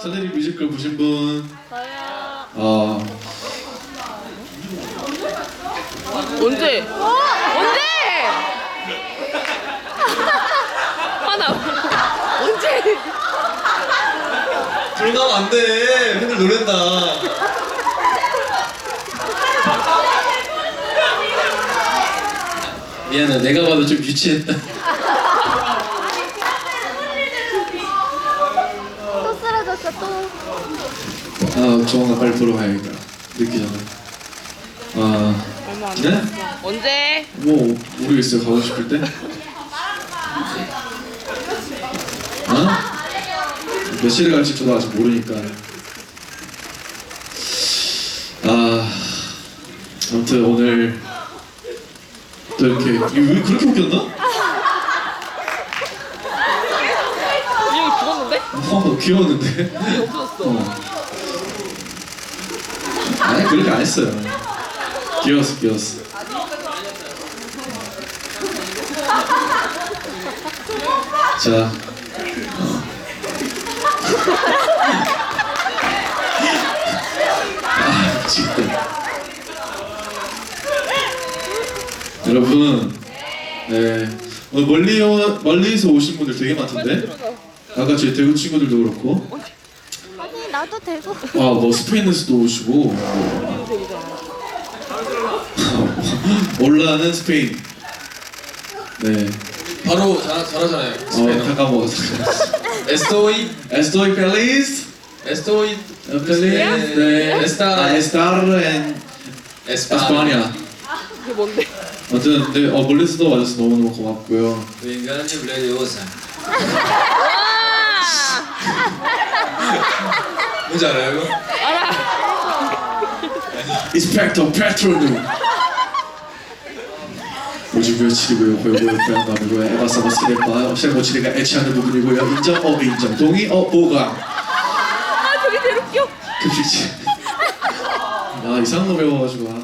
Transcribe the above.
선생님 뮤지컬 보신 분? 저요. 어, 언제? 언제? 하나. 언제? 들어가면 안 돼. 팬들 노랜다. 미안해, 내가 봐도 좀 유치했다. 아, 조만간 빨리 보러 가야겠다. 늦기 전에. 아, 얼마 안 네? 언제? 뭐 모르겠어요. 가고 싶을 때. 어? 몇 시를 갈지 저도 아직 모르니까. 아, 아무튼 오늘 또 이렇게 이거 왜 그렇게 웃겼나? 이형이 죽었는데? 어, 귀여웠는데. 없어졌어. 어. 아니 그렇게 안 했어요. 귀여웠어, 귀여웠어. 자. 어. 아, 미치겠다. 여러분, 네 오늘 멀리 오- 멀리서 오신 분들 되게 많던데. 아까 제 대구 친구들도 그렇고. 아니 나도 되고. 아, 뭐 스페인에서도 오시고 올라는 스페인. 네. 바로 잘, 잘하잖아요. 어, 스페인어. 잠깐 뭐 에스토이 Estoy feliz. 에스토이 Feliz de Estar- a estar en España. 그게 뭔데? 아무튼 네, 어, 멀리서도 와줘서 너무너무 고맙고요. 블레디오사 뭔지 알아요 이거? Inspector Petronu. 오지구요 치리고요 고요고요 고양감이고요 에바사바 스레파 셀모치리가 애취하는 부분이고요 인정 어 인정 동의 어 보강 아, 저게 제일 웃겨. 급식지 아 이상한 거 배워가지고 아.